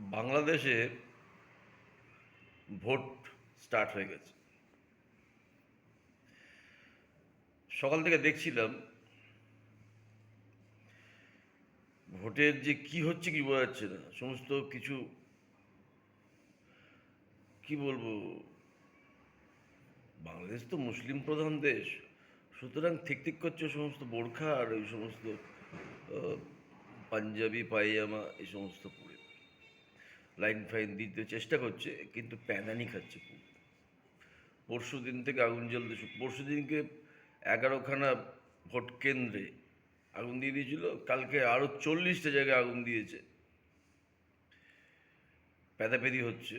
বাংলাদেশে vote start হয়ে গেছে। সকাল থেকে দেখছিলাম ভোটের যে কি হচ্ছে কি বোঝা যাচ্ছে না। সমস্ত কিছু কি বলব? বাংলাদেশ তো মুসলিম প্রধান দেশ। সুতরাং ঠিক করছে সমস্ত বোরখা আর ওই সমস্ত পাঞ্জাবি, পায়জামা, এই সমস্ত লাইন ফাইন দিতে চেষ্টা করছে, কিন্তু প্যানানি খাচ্ছে খুব। পরশু দিন থেকে আগুন জ্বলতে পরশু দিনকে এগারোখানা ভোট কেন্দ্রে আগুন দিয়ে দিয়েছিল, কালকে আরও চল্লিশটা জায়গায় আগুন দিয়েছে। প্যাদাপেদি হচ্ছে।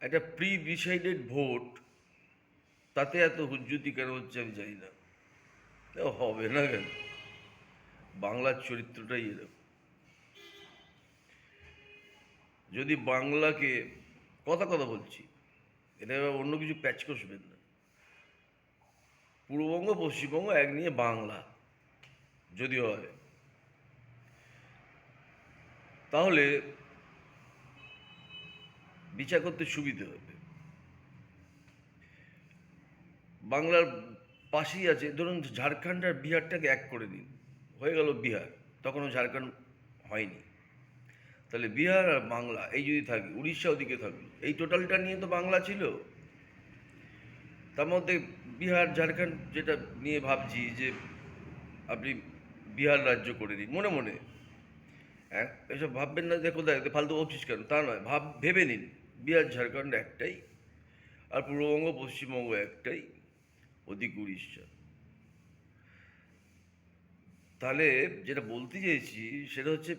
একটা প্রি ডিসাইডেড ভোট, তাতে এত হুজ্জুতি কেন হচ্ছে আমি জানি না। হবে না কেন? বাংলার চরিত্রটাই এরকম। যদি বাংলাকে, কথা কথা বলছি, এটা অন্য কিছু প্যাচ কষবেন না। পূর্ববঙ্গ, পশ্চিমবঙ্গ এক নিয়ে বাংলা যদি হয়, তাহলে বিচার করতে সুবিধে হবে। বাংলার পাশেই আছে, ধরুন ঝাড়খণ্ড আর বিহারটাকে এক করে দিন, হয়ে গেল বিহার, তখনও ঝাড়খণ্ড হয়নি। তাহলে বিহার আর বাংলা, এই যদি থাকে, উড়িষ্যা ওদিকে থাকল এই টোটালটা নিয়ে তো বাংলা ছিল। তার মধ্যে বিহার, ঝাড়খণ্ড যেটা নিয়ে ভাবছি যে আপনি বিহার রাজ্য করে দিন, মনে মনে। হ্যাঁ? এসব ভাববেন না যে কোথায় ফালতু বলছিস কেন? তা নয়, ভাব, ভেবে নিন। বিহার, ঝাড়খণ্ড একটাই, আর পূর্ববঙ্গ, পশ্চিমবঙ্গ একটাই, ওদিক উড়িষ্যা। তাহলে যেটা বলতে চাইছি সেটা হচ্ছে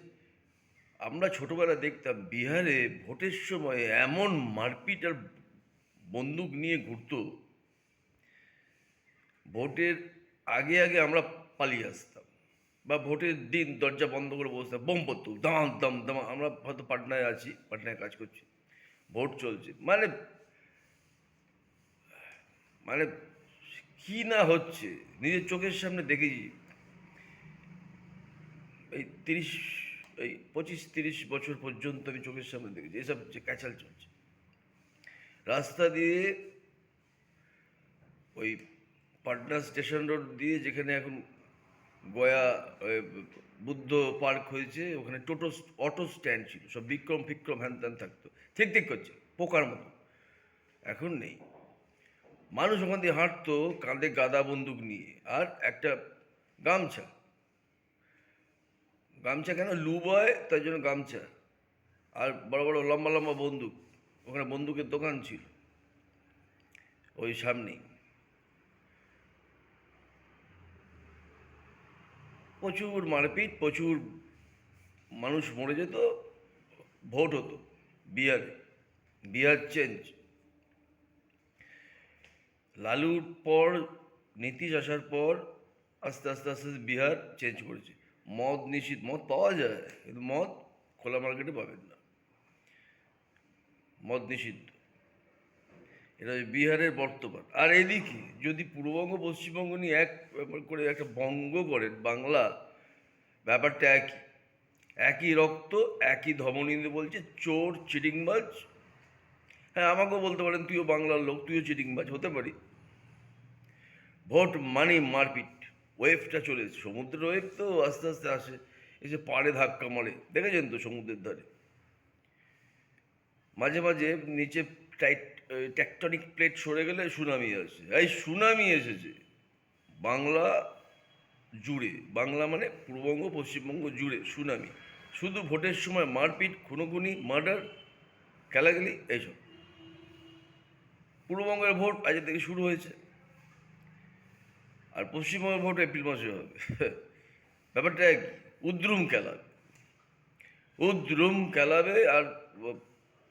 আমরা ছোটবেলা দেখতাম বিহারে ভোটের সময় এমন মারপিট আর বন্দুক নিয়ে ঘুরতো। ভোটের আগে আগে আমরা পালিয়ে আসতাম বা ভোটের দিন দরজা বন্ধ করে বসতাম বোম পড়তো দাম দাম দাম আমরা হয়তো পাটনায় আছি, পাটনায় কাজ করছি, ভোট চলছে। মানে মানে কি না হচ্ছে? নিজের চোখের সামনে দেখেছি। এই তিরিশ এই পঁচিশ তিরিশ বছর পর্যন্ত আমি চোখের সামনে দেখেছি, এসব যে ক্যাচাল চলছে। রাস্তা দিয়ে ওই পাটনা স্টেশন রোড দিয়ে যেখানে এখন গয়া বুদ্ধ পার্ক হয়েছে, ওখানে টোটো, অটো স্ট্যান্ড ছিল, সব বিক্রম ফিক্রম হ্যান থাকতো, ঠিক ঠিক করছে, পোকার মতো। এখন নেই। মানুষ ওখান দিয়ে হাঁটতো, কাঁধে গাদা বন্দুক নিয়ে, আর একটা গামছা। গামছা কেন? লু বয়, তার জন্য গামছা। আর বড় বড় লম্বা লম্বা বন্দুক। ওখানে বন্দুকের দোকান ছিল। ওই সামনেই। প্রচুর মারপিট, প্রচুর মানুষ মরে যেত, ভোট হতো বিহারে। বিহার চেঞ্জ। লালুর পর, নীতিশ আসার পর, আস্তে আস্তে আস্তে আস্তে বিহার চেঞ্জ করেছে। মদ নিষিদ্ধ, মদ পাওয়া যায়, কিন্তু মদ খোলা মার্কেটে পাবেন না। মদ নিষিদ্ধ। এটা বিহারের বর্তমান। আর এদিকে যদি পূর্ববঙ্গ, পশ্চিমবঙ্গ নিয়ে এক ব্যাপার করে একটা বঙ্গ করেন, বাংলা ব্যাপারটা একই। একই রক্ত, একই ধমনীতে বলছে, চোর, চিটিংবাজ। হ্যাঁ আমাকেও বলতে পারেন, তুইও বাংলার লোক, তুইও চিটিংবাজ, হতে পারি। ভোট মানে মারপিট। ওয়েভটা চলে এসেছে। সমুদ্রের ওয়েভ তো আস্তে আস্তে আসে, এসে পাড়ে ধাক্কা মারে। দেখেছেন তো সমুদ্রের ধারে? মাঝে মাঝে নিচে টাইট প্লেট সরে গেলে সুনামি আসে। এই সুনামি এসেছে। বাংলা জুড়ে, বাংলা মানে পূর্ববঙ্গ, পশ্চিমবঙ্গ জুড়ে সুনামি। শুধু ভোটের সময় মারপিট, খুনোখুনি, মার্ডার, খেলাগেলি, এইসব। পূর্ববঙ্গের ভোট আজ থেকে শুরু হয়েছে। আর পশ্চিমবঙ্গের ভোট এপ্রিল মাসে হবে। ব্যাপারটা এক উদ্রুম খেলাবে উদ্রুম খেলাবে আর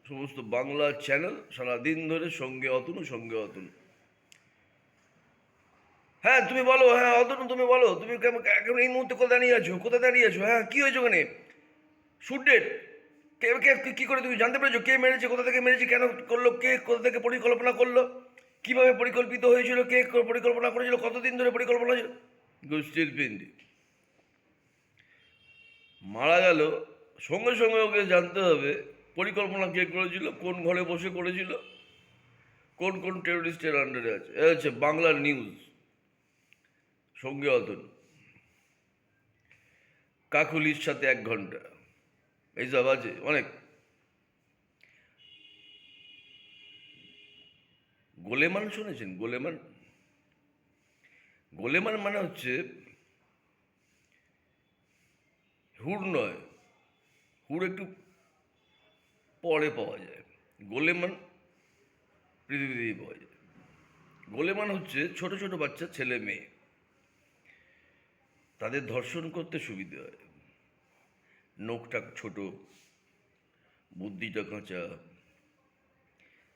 সমস্ত বাংলা চ্যানেল সারাদিন ধরে সঙ্গে অতনু সঙ্গে অতনু। হ্যাঁ তুমি বলো হ্যাঁ অতনু, তুমি বলো, তুমি এখন এই মুহূর্তে কোথায় দাঁড়িয়ে আছো? কোথায় দাঁড়িয়ে আছো? হ্যাঁ কী হয়েছে ওখানে? শুট ডেট কে কে, কী করে তুমি জানতে পেরেছ? কে মেরেছে? কোথা থেকে মেরেছে? কেন করল? কে কোথা থেকে পরিকল্পনা করল? কীভাবে পরিকল্পিত হয়েছিল, কে পরিকল্পনা করেছিল, কতদিন ধরে পরিকল্পনা হয়েছিল? গোষ্ঠীর পিন্ডি মারা গেল, সঙ্গে সঙ্গে ওকে জানতে হবে পরিকল্পনা কে করেছিল, কোন ঘরে বসে করেছিল, কোন কোন টেরোরিস্টের আন্ডারে আছে। এ হচ্ছে বাংলার নিউজ সঙ্গে অতন। কাকুলির সাথে এক ঘণ্টা। এইসব আছে, অনেক। গোলেমান শুনেছেন? গোলেমান? গোলেমান মানে হচ্ছে হুড় নয় হুড় একটু পরে পাওয়া যায়। গোলেমান পৃথিবীতেই পাওয়া যায়। গোলেমান হচ্ছে ছোট ছোট বাচ্চা, ছেলে মেয়ে। তাদের ধর্ষণ করতে সুবিধে হয়। নোকটা ছোট, বুদ্ধিটা কাঁচা।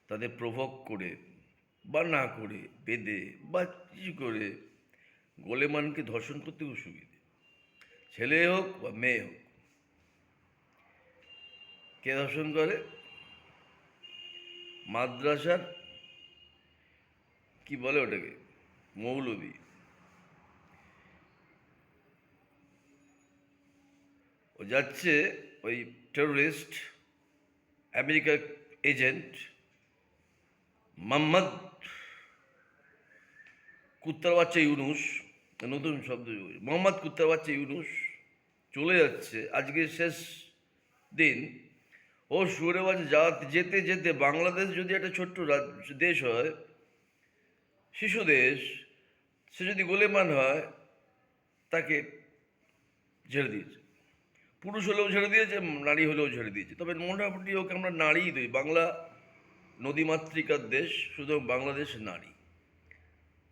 তাদের প্রভোগ করে বা না করে, বেঁধে, বা কিছু করে গোলেমানকে ধর্ষণ করতে খুব সুবিধে ছেলে হোক বা মেয়ে হোক, কে ধর্ষণ করে? মাদ্রাসার, কি বলে ওটাকে? মৌলবী। ও যাচ্ছে ওই টেরোরিস্ট আমেরিকার এজেন্ট মোহাম্মদ কুত্তার বাচ্চা ইউনুস, নতুন শব্দ মোহাম্মদ কুত্তার বাচ্চা ইউনুস চলে যাচ্ছে আজকে শেষ দিন। ও সুরে বাজে, যা যেতে যেতে বাংলাদেশ যদি একটা ছোট্ট দেশ হয়, শিশু দেশ, সে যদি গোলেমান হয়, তাকে ঝেড়ে দিয়েছে। পুরুষ হলেও ছেড়ে দিয়েছে, নারী হলেও ঝেড়ে দিয়েছে। তবে মোটামুটি ওকে আমরা নারীই দিই। বাংলা নদীমাতৃকার দেশ, শুধু বাংলাদেশ নারী।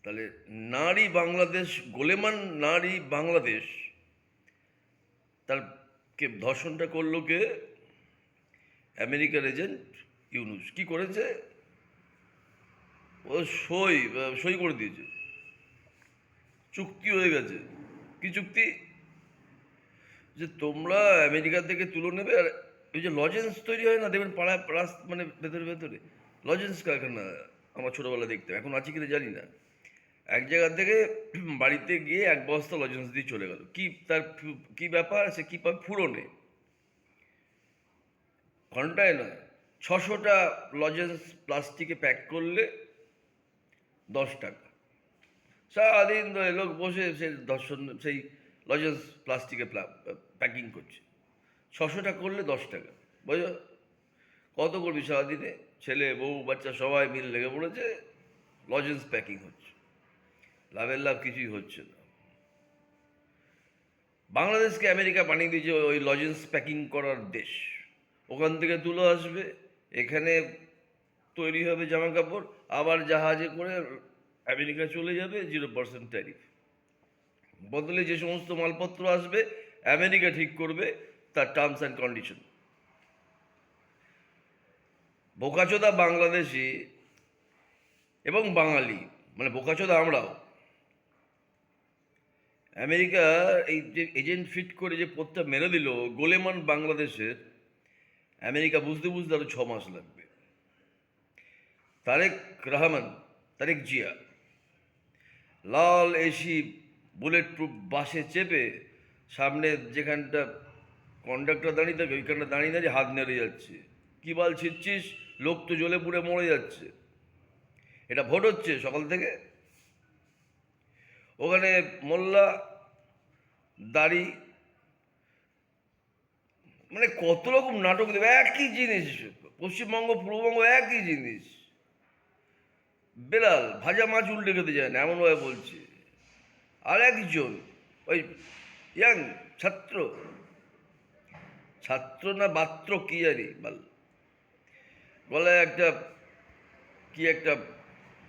তাহলে নারী বাংলাদেশ, গোলেমান নারী বাংলাদেশ, তার কে ধর্ষণটা করল কে? আমেরিকার এজেন্ট ইউনুস। কি করেছে? ও সই সই করে দিয়েছে। চুক্তি হয়ে গেছে। কি চুক্তি? যে তোমরা আমেরিকা থেকে তুলে নেবে আর ওই যে লজেন্স তৈরি হয় না, দেখবেন পাড়া রাস মানে ভেতরে ভেতরে। লজেন্স কারখানা, আমার ছোটোবেলা দেখতাম। এখন আছে কিনা জানি না। এক জায়গা থেকে বাড়িতে গিয়ে এক বস্তা লজেন্স দিয়ে চলে গেল। কি তার কি ব্যাপার? সে কী পাবে ফুরনে। ঘন্টায় নয়, ছশোটা লজেন্স প্লাস্টিকে প্যাক করলে দশ টাকা। সারাদিন ধরে লোক বসে সেই দর্শন, সেই লজেন্স প্লাস্টিকে প্যাকিং করছে। ছশোটা করলে দশ টাকা। বুঝো? কত করবি সারাদিনে? ছেলে, বউ, বাচ্চা সবাই মিলে লেগে পড়েছে, লজেন্স প্যাকিং হচ্ছে। লাভের লাভ কিছুই হচ্ছে না। বাংলাদেশকে আমেরিকা বানিয়ে দিয়েছে ওই লজেন্স প্যাকিং করার দেশ। ওখান থেকে তুলে আসবে, এখানে তৈরি হবে জামা কাপড় আবার জাহাজে করে আমেরিকা চলে যাবে জিরো পার্সেন্ট ট্যারিফ বদলে যে সমস্ত মালপত্র আসবে, আমেরিকা ঠিক করবে তার টার্মস অ্যান্ড কন্ডিশন বোকাচোদা বাংলাদেশি এবং বাঙালি মানে বোকাচোদা আমরাও আমেরিকা এই যে এজেন্ট ফিট করে যে পথটা মেরে দিল, গোলেমান বাংলাদেশের আমেরিকা বুঝতে বুঝতে আরও ছ মাস লাগবে। তারেক রহমান, তারেক জিয়া, লাল এসি বুলেট প্রুফ বাসে চেপে সামনে যেখানটা কন্ডাক্টর দাঁড়িয়ে থাকে, ওইখানটা দাঁড়িয়ে দাঁড়িয়ে হাত নেড়ে যাচ্ছে। কী বল ছিটছিস? লোক তো জ্বলে পুড়ে মরে যাচ্ছে। এটা ভোট হচ্ছে সকাল থেকে। ওখানে মোল্লা দাড়ি মানে কত রকম নাটক দেবে, একই জিনিস, পশ্চিমবঙ্গ, পূর্ববঙ্গ একই জিনিস। বেলাল, ভাজা মাছ উল্টে খেতে যায় না এমনভাবে বলছে। আর একজন, ওই ইয়াং ছাত্র। ছাত্র না বাত্র, কি জানি, বল। গলায় একটা, কি একটা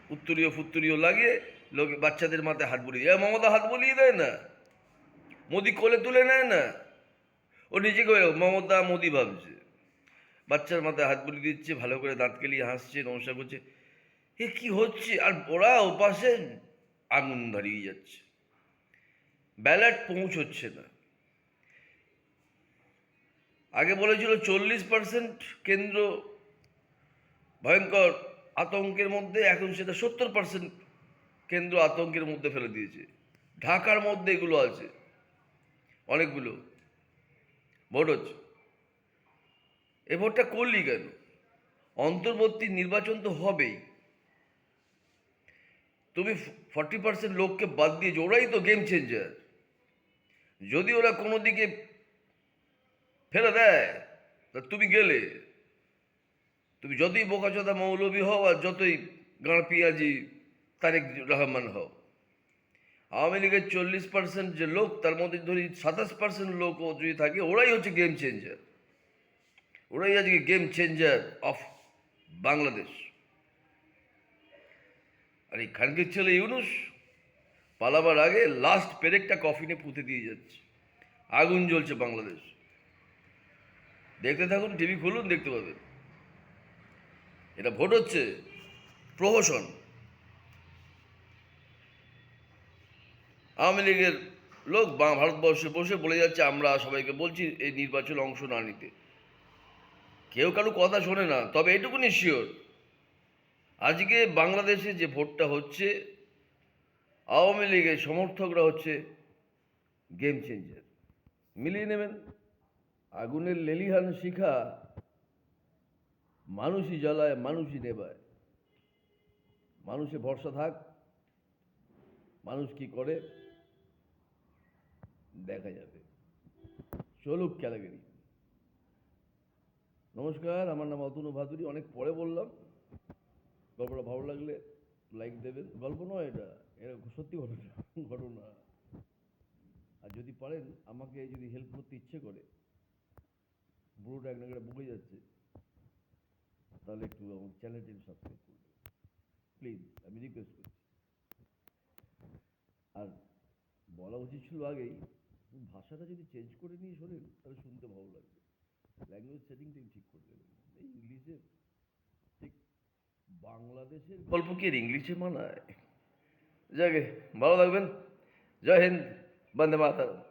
উত্তরীয় ফুত্তরীয় লাগিয়ে, লোক বাচ্চাদের মাথায় হাত বুলিয়ে দেয়। মমতা হাত বুলিয়ে দেয় না? মোদি কোলে তুলে নেয় না। ও নিজেকে মমতা মোদি ভাবছে। বাচ্চার মাথায় হাত বুলিয়ে দিচ্ছে, ভালো করে দাঁত কেলিয়ে হাসছে, নমস্কার করছে। এ কি হচ্ছে? আর ওরা ওপাশে আগুন ধরিয়ে যাচ্ছে। ব্যালট পৌঁছচ্ছে না। আগে বলেছিল চল্লিশ পার্সেন্ট কেন্দ্র ভয়ঙ্কর আতঙ্কের মধ্যে, এখন সেটা সত্তর পার্সেন্ট কেন্দ্র আতঙ্কের মধ্যে ফেলে দিয়েছে। ঢাকার মধ্যে এগুলো আছে। অনেকগুলো। হচ্ছে এ ভোটটা করলি কেন? অন্তর্বর্তী নির্বাচন তো হবেই। তুমি ফর্টি পার্সেন্ট লোককে বাদ দিয়েছ, ওরাই তো গেম চেঞ্জার যদি ওরা কোনো দিকে ফেলে দেয়, তা তুমি গেলে। তুমি যতই বোকাচোদা মৌলবী হও আর যতই গাঁড় পিয়াজি তারেক রহমান হও আওয়ামী লীগের চল্লিশ পার্সেন্ট যে লোক, তার মধ্যে ধরি সাতাশ পার্সেন্ট লোক যদি থাকে, ওরাই হচ্ছে গেম চেঞ্জার ওরাই আজকে গেম চেঞ্জার অফ বাংলাদেশ। আর এই খানকির ছেলে ইউনুস পালাবার আগে লাস্ট পেরেকটা কফিনে পুঁতে দিয়ে যাচ্ছে। আগুন জ্বলছে বাংলাদেশ। দেখতে থাকুন টিভি খুলুন, দেখতে পাবেন। এটা ভোট হচ্ছে প্রহসন। আওয়ামী লীগের লোক বা- ভারতবর্ষে বসে বলে যাচ্ছে, আমরা সবাইকে বলছি এই নির্বাচনে অংশ না নিতে। কেউ কারও কথা শোনে না, তবে এটুকুনি শিওর আজকে বাংলাদেশে যে ভোটটা হচ্ছে, আওয়ামী লীগের সমর্থকরা হচ্ছে গেম চেঞ্জার মিলিয়ে নেবেন। আগুনের লেলিহান শিখা মানুষই জ্বালায়, মানুষই নেবায় মানুষে ভরসা থাক, মানুষ কি করে? দেখা যাবে। চলুক ক্যালাগেরি নমস্কার, আমার নাম অতনু ভাদুরী। অনেক পরে বললাম। গল্পটা ভালো লাগলে লাইক দেবেন। গল্প নয় এটা। এটা সত্যি ঘটনা ঘটনা। আর যদি পারেন, আমাকে যদি হেল্প করতে ইচ্ছে করে বুড়োটা এক নাগারে বুকে যাচ্ছে, তাহলে একটু আমার চ্যানেলটি সাবস্ক্রাইব করবেন প্লিজ আমি রিকোয়েস্ট করছি। আর বলা উচিত ছিল আগেই ভাষাটা যদি চেঞ্জ করে নিয়ে শোনেন, তাহলে শুনতে ভালো লাগবে। ল্যাঙ্গুয়েজ সেটিংটাই ঠিক করে দেবেন। এই ইংলিশে ঠিক বাংলাদেশের গল্প কি ইংলিশে মানায়? যাকে ভালো থাকবেন। জয় হিন্দ, বন্দে মাতারম।